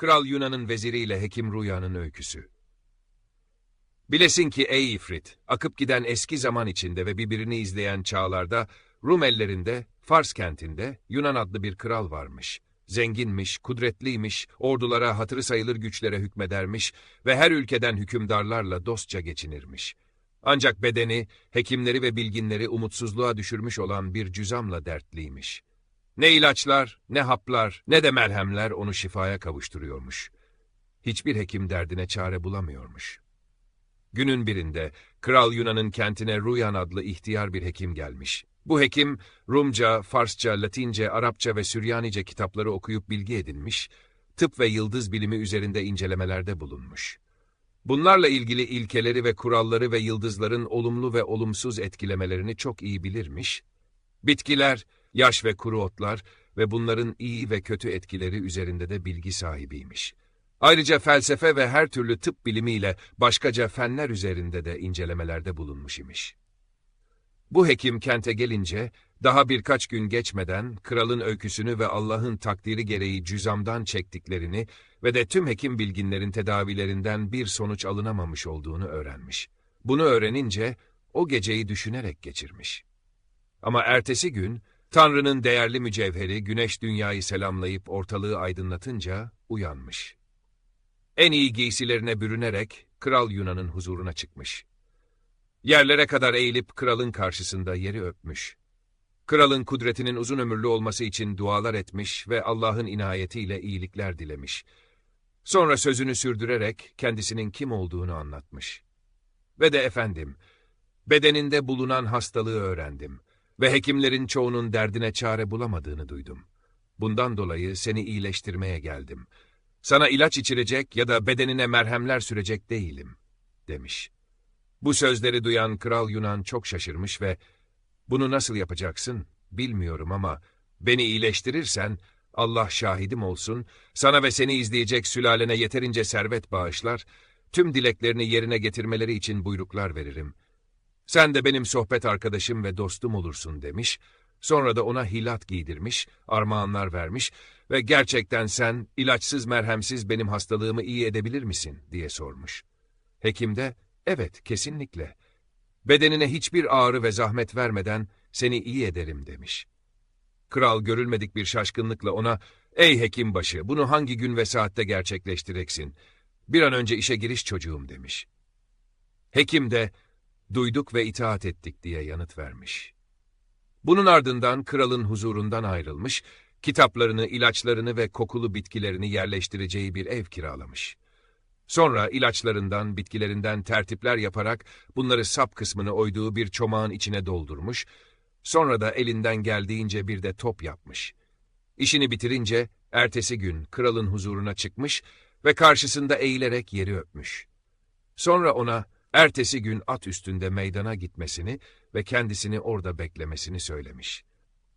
Kral Yunan'ın veziriyle Hekim Ruya'nın öyküsü. Bilesin ki ey ifrit, akıp giden eski zaman içinde ve birbirini izleyen çağlarda, Rum ellerinde, Fars kentinde Yunan adlı bir kral varmış. Zenginmiş, kudretliymiş, ordulara hatırı sayılır güçlere hükmedermiş ve her ülkeden hükümdarlarla dostça geçinirmiş. Ancak bedeni, hekimleri ve bilginleri umutsuzluğa düşürmüş olan bir cüzamla dertliymiş. Ne ilaçlar, ne haplar, ne de merhemler onu şifaya kavuşturuyormuş. Hiçbir hekim derdine çare bulamıyormuş. Günün birinde Kral Yunan'ın kentine Ruyan adlı ihtiyar bir hekim gelmiş. Bu hekim Rumca, Farsça, Latince, Arapça ve Süryanice kitapları okuyup bilgi edinmiş, tıp ve yıldız bilimi üzerinde incelemelerde bulunmuş. Bunlarla ilgili ilkeleri ve kuralları ve yıldızların olumlu ve olumsuz etkilemelerini çok iyi bilirmiş. Bitkiler, yaş ve kuru otlar ve bunların iyi ve kötü etkileri üzerinde de bilgi sahibiymiş. Ayrıca felsefe ve her türlü tıp bilimiyle başkaca fenler üzerinde de incelemelerde bulunmuş imiş. Bu hekim kente gelince, daha birkaç gün geçmeden kralın öyküsünü ve Allah'ın takdiri gereği cüzamdan çektiklerini ve de tüm hekim bilginlerin tedavilerinden bir sonuç alınamamış olduğunu öğrenmiş. Bunu öğrenince o geceyi düşünerek geçirmiş. Ama ertesi gün Tanrı'nın değerli mücevheri güneş dünyayı selamlayıp ortalığı aydınlatınca uyanmış. En iyi giysilerine bürünerek Kral Yunan'ın huzuruna çıkmış. Yerlere kadar eğilip kralın karşısında yeri öpmüş. Kralın kudretinin uzun ömürlü olması için dualar etmiş ve Allah'ın inayetiyle iyilikler dilemiş. Sonra sözünü sürdürerek kendisinin kim olduğunu anlatmış. Ve de efendim, bedeninde bulunan hastalığı öğrendim ve hekimlerin çoğunun derdine çare bulamadığını duydum. Bundan dolayı seni iyileştirmeye geldim. Sana ilaç içirecek ya da bedenine merhemler sürecek değilim, demiş. Bu sözleri duyan Kral Yunan çok şaşırmış ve bunu nasıl yapacaksın bilmiyorum ama beni iyileştirirsen Allah şahidim olsun, sana ve seni izleyecek sülalene yeterince servet bağışlar, tüm dileklerini yerine getirmeleri için buyruklar veririm. Sen de benim sohbet arkadaşım ve dostum olursun demiş, sonra da ona hilat giydirmiş, armağanlar vermiş ve gerçekten sen ilaçsız merhemsiz benim hastalığımı iyi edebilir misin diye sormuş. Hekim de, evet kesinlikle. Bedenine hiçbir ağrı ve zahmet vermeden seni iyi ederim demiş. Kral görülmedik bir şaşkınlıkla ona, ey hekimbaşı bunu hangi gün ve saatte gerçekleştireceksin? Bir an önce işe giriş çocuğum demiş. Hekim de, duyduk ve itaat ettik diye yanıt vermiş. Bunun ardından kralın huzurundan ayrılmış, kitaplarını, ilaçlarını ve kokulu bitkilerini yerleştireceği bir ev kiralamış. Sonra ilaçlarından, bitkilerinden tertipler yaparak bunları sap kısmını oyduğu bir çomağın içine doldurmuş, sonra da elinden geldiğince bir de top yapmış. İşini bitirince ertesi gün kralın huzuruna çıkmış ve karşısında eğilerek yeri öpmüş. Sonra ona ertesi gün at üstünde meydana gitmesini ve kendisini orada beklemesini söylemiş.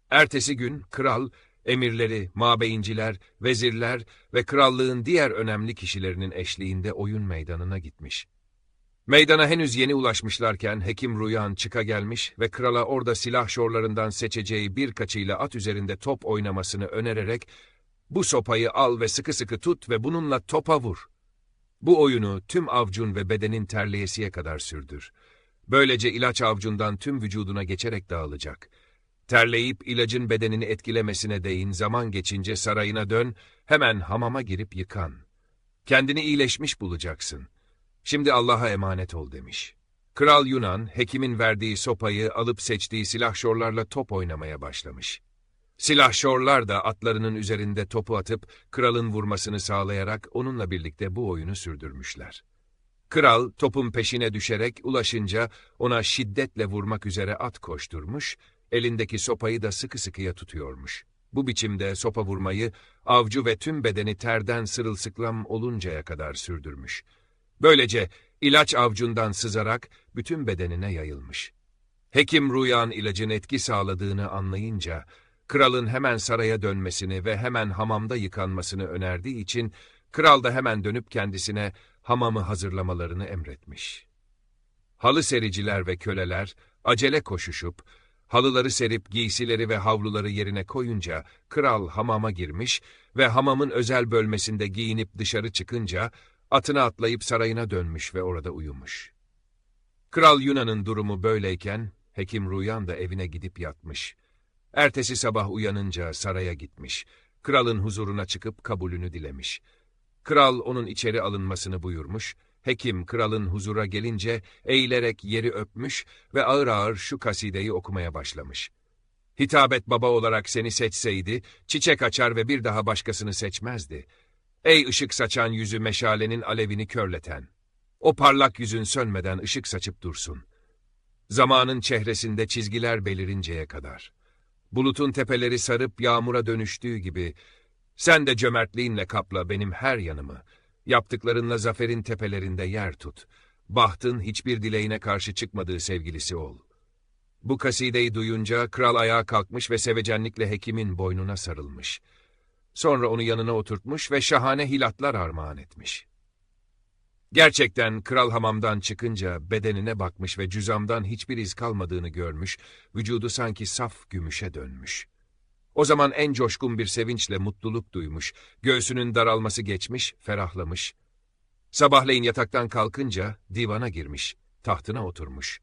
Ertesi gün kral, emirleri, mabeyinciler, vezirler ve krallığın diğer önemli kişilerinin eşliğinde oyun meydanına gitmiş. Meydana henüz yeni ulaşmışlarken Hekim Ruyan çıka gelmiş ve krala orada silah şorlarından seçeceği birkaçıyla at üzerinde top oynamasını önererek bu sopayı al ve sıkı sıkı tut ve bununla topa vur. Bu oyunu tüm avcun ve bedenin terleyesiye kadar sürdür. Böylece ilaç avcundan tüm vücuduna geçerek dağılacak. Terleyip ilacın bedenini etkilemesine değin zaman geçince sarayına dön, hemen hamama girip yıkan. Kendini iyileşmiş bulacaksın. Şimdi Allah'a emanet ol demiş. Kral Yunan, hekimin verdiği sopayı alıp seçtiği silahşorlarla top oynamaya başlamış. Silahşorlar da atlarının üzerinde topu atıp kralın vurmasını sağlayarak onunla birlikte bu oyunu sürdürmüşler. Kral topun peşine düşerek ulaşınca ona şiddetle vurmak üzere at koşturmuş, elindeki sopayı da sıkı sıkıya tutuyormuş. Bu biçimde sopa vurmayı avcı ve tüm bedeni terden sırılsıklam oluncaya kadar sürdürmüş. Böylece ilaç avcundan sızarak bütün bedenine yayılmış. Hekim Ruyan ilacın etki sağladığını anlayınca, kralın hemen saraya dönmesini ve hemen hamamda yıkanmasını önerdiği için, kral da hemen dönüp kendisine hamamı hazırlamalarını emretmiş. Halı sericiler ve köleler acele koşuşup, Halıları serip giysileri ve havluları yerine koyunca kral hamama girmiş ve hamamın özel bölmesinde giyinip dışarı çıkınca atına atlayıp sarayına dönmüş ve orada uyumuş. Kral Yunan'ın durumu böyleyken Hekim Ruyan da evine gidip yatmış. Ertesi sabah uyanınca saraya gitmiş. Kralın huzuruna çıkıp kabulünü dilemiş. Kral onun içeri alınmasını buyurmuş. Hekim kralın huzura gelince eğilerek yeri öpmüş ve ağır ağır şu kasideyi okumaya başlamış. Hitabet baba olarak seni seçseydi, çiçek açar ve bir daha başkasını seçmezdi. Ey ışık saçan yüzü meşalenin alevini körleten. O parlak yüzün sönmeden ışık saçıp dursun. Zamanın çehresinde çizgiler belirinceye kadar. Bulutun tepeleri sarıp yağmura dönüştüğü gibi, sen de cömertliğinle kapla benim her yanımı. Yaptıklarınla zaferin tepelerinde yer tut. Bahtın hiçbir dileğine karşı çıkmadığı sevgilisi ol. Bu kasideyi duyunca kral ayağa kalkmış ve sevecenlikle hekimin boynuna sarılmış. Sonra onu yanına oturtmuş ve şahane hilatlar armağan etmiş. Gerçekten kral hamamdan çıkınca bedenine bakmış ve cüzamdan hiçbir iz kalmadığını görmüş, vücudu sanki saf gümüşe dönmüş. O zaman en coşkun bir sevinçle mutluluk duymuş, göğsünün daralması geçmiş, ferahlamış. Sabahleyin yataktan kalkınca divana girmiş, tahtına oturmuş.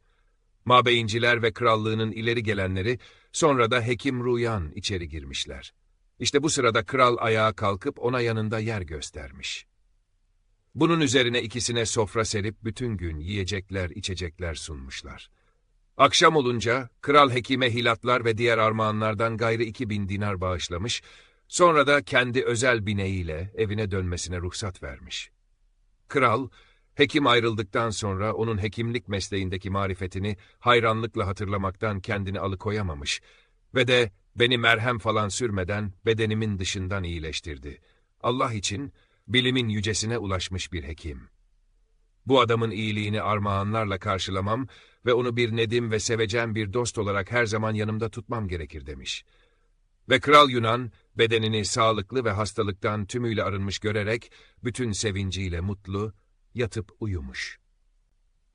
Mabeyinciler ve krallığının ileri gelenleri, sonra da Hekim Ruyan içeri girmişler. İşte bu sırada kral ayağa kalkıp ona yanında yer göstermiş. Bunun üzerine ikisine sofra serip bütün gün yiyecekler, içecekler sunmuşlar. Akşam olunca kral hekime hilatlar ve diğer armağanlardan gayrı iki bin dinar bağışlamış, sonra da kendi özel bineğiyle evine dönmesine ruhsat vermiş. Kral, hekim ayrıldıktan sonra onun hekimlik mesleğindeki marifetini hayranlıkla hatırlamaktan kendini alıkoyamamış ve de beni merhem falan sürmeden bedenimin dışından iyileştirdi. Allah için bilimin yücesine ulaşmış bir hekim. Bu adamın iyiliğini armağanlarla karşılamam ve onu bir nedim ve sevecen bir dost olarak her zaman yanımda tutmam gerekir demiş. Ve Kral Yunan, bedenini sağlıklı ve hastalıktan tümüyle arınmış görerek, bütün sevinciyle mutlu, yatıp uyumuş.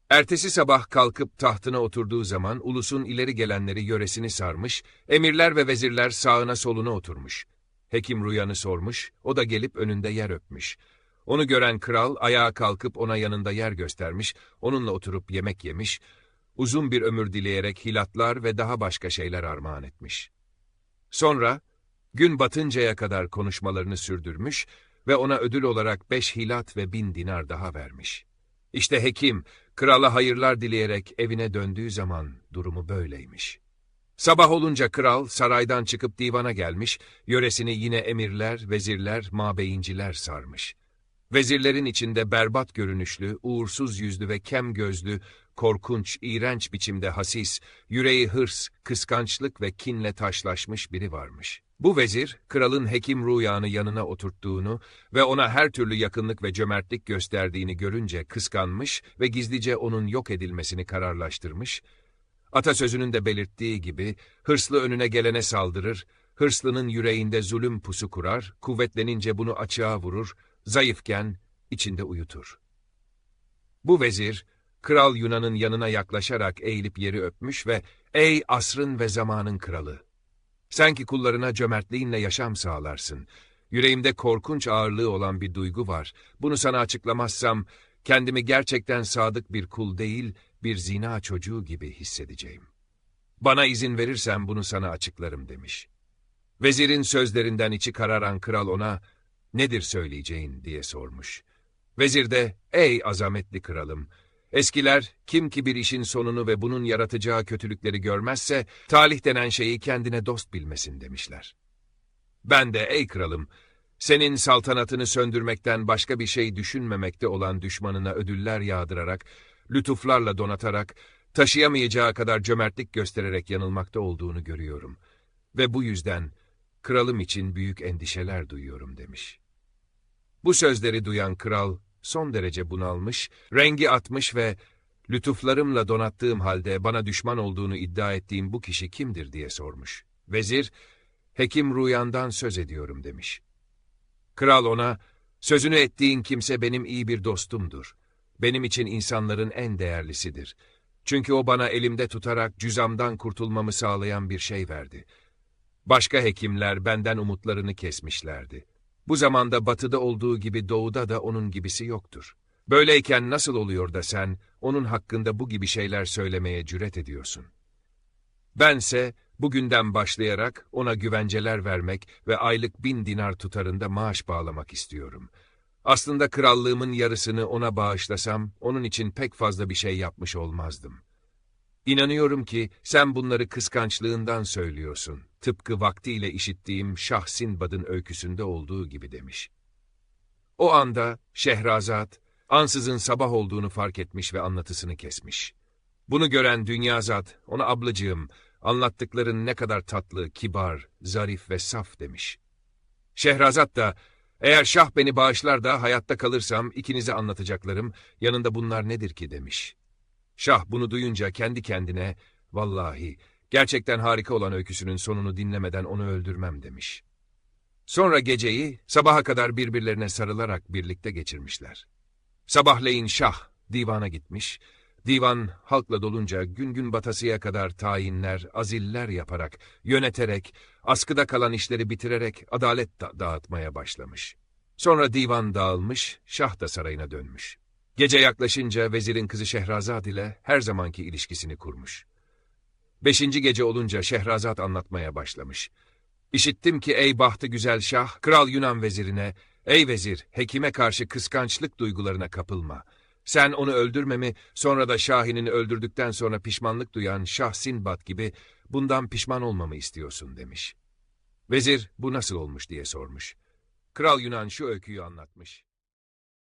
Ertesi sabah kalkıp tahtına oturduğu zaman ulusun ileri gelenleri yöresini sarmış, emirler ve vezirler sağına soluna oturmuş. Hekim Rüyan'ı sormuş, o da gelip önünde yer öpmüş. Onu gören kral ayağa kalkıp ona yanında yer göstermiş, onunla oturup yemek yemiş, uzun bir ömür dileyerek hilatlar ve daha başka şeyler armağan etmiş. Sonra gün batıncaya kadar konuşmalarını sürdürmüş ve ona ödül olarak beş hilat ve bin dinar daha vermiş. İşte hekim, krala hayırlar dileyerek evine döndüğü zaman durumu böyleymiş. Sabah olunca kral saraydan çıkıp divana gelmiş, yöresini yine emirler, vezirler, mabeyinciler sarmış. Vezirlerin içinde berbat görünüşlü, uğursuz yüzlü ve kem gözlü, korkunç, iğrenç biçimde hasis, yüreği hırs, kıskançlık ve kinle taşlaşmış biri varmış. Bu vezir, kralın hekim Rüyan'ı yanına oturttuğunu ve ona her türlü yakınlık ve cömertlik gösterdiğini görünce kıskanmış ve gizlice onun yok edilmesini kararlaştırmış, atasözünün de belirttiği gibi, hırslı önüne gelene saldırır, hırslının yüreğinde zulüm pusu kurar, kuvvetlenince bunu açığa vurur, zayıfken içinde uyutur. Bu vezir, Kral Yunan'ın yanına yaklaşarak eğilip yeri öpmüş ve ''Ey asrın ve zamanın kralı! Sen ki kullarına cömertliğinle yaşam sağlarsın. Yüreğimde korkunç ağırlığı olan bir duygu var. Bunu sana açıklamazsam kendimi gerçekten sadık bir kul değil, bir zina çocuğu gibi hissedeceğim. Bana izin verirsen bunu sana açıklarım demiş. Vezirin sözlerinden içi kararan kral ona, nedir söyleyeceğin diye sormuş. Vezir de, ey azametli kralım, eskiler kim ki bir işin sonunu ve bunun yaratacağı kötülükleri görmezse, talih denen şeyi kendine dost bilmesin demişler. Ben de ey kralım, senin saltanatını söndürmekten başka bir şey düşünmemekte olan düşmanına ödüller yağdırarak, lütuflarla donatarak, taşıyamayacağı kadar cömertlik göstererek yanılmakta olduğunu görüyorum. Ve bu yüzden kralım için büyük endişeler duyuyorum demiş. Bu sözleri duyan kral son derece bunalmış, rengi atmış ve lütuflarımla donattığım halde bana düşman olduğunu iddia ettiğim bu kişi kimdir diye sormuş. Vezir, Hekim Ruyan'dan söz ediyorum demiş. Kral ona, sözünü ettiğin kimse benim iyi bir dostumdur. Benim için insanların en değerlisidir. Çünkü o bana elimde tutarak cüzamdan kurtulmamı sağlayan bir şey verdi. Başka hekimler benden umutlarını kesmişlerdi. Bu zamanda batıda olduğu gibi doğuda da onun gibisi yoktur. Böyleyken nasıl oluyor da sen onun hakkında bu gibi şeyler söylemeye cüret ediyorsun? Bense bugünden başlayarak ona güvenceler vermek ve aylık bin dinar tutarında maaş bağlamak istiyorum. Aslında krallığımın yarısını ona bağışlasam onun için pek fazla bir şey yapmış olmazdım. İnanıyorum ki sen bunları kıskançlığından söylüyorsun. Tıpkı vaktiyle işittiğim Şah Sinbad'ın öyküsünde olduğu gibi demiş. O anda Şehrazat, ansızın sabah olduğunu fark etmiş ve anlatısını kesmiş. Bunu gören Dünyazat, ona ablacığım, anlattıkların ne kadar tatlı, kibar, zarif ve saf demiş. Şehrazat da, eğer Şah beni bağışlar da hayatta kalırsam ikinize anlatacaklarım, yanında bunlar nedir ki demiş. Şah bunu duyunca kendi kendine, vallahi gerçekten harika olan öyküsünün sonunu dinlemeden onu öldürmem demiş. Sonra geceyi sabaha kadar birbirlerine sarılarak birlikte geçirmişler. Sabahleyin Şah divana gitmiş, divan halkla dolunca gün gün batasıya kadar tayinler, aziller yaparak, yöneterek, askıda kalan işleri bitirerek adalet da dağıtmaya başlamış. Sonra divan dağılmış, Şah da sarayına dönmüş. Gece yaklaşınca vezirin kızı Şehrazat ile her zamanki ilişkisini kurmuş. Beşinci gece olunca Şehrazat anlatmaya başlamış. İşittim ki ey bahtı güzel şah, kral Yunan vezirine, ey vezir, hekime karşı kıskançlık duygularına kapılma. Sen onu öldürmemi, sonra da Şahin'ini öldürdükten sonra pişmanlık duyan Şah Sinbad gibi bundan pişman olmamı istiyorsun demiş. Vezir bu nasıl olmuş diye sormuş. Kral Yunan şu öyküyü anlatmış.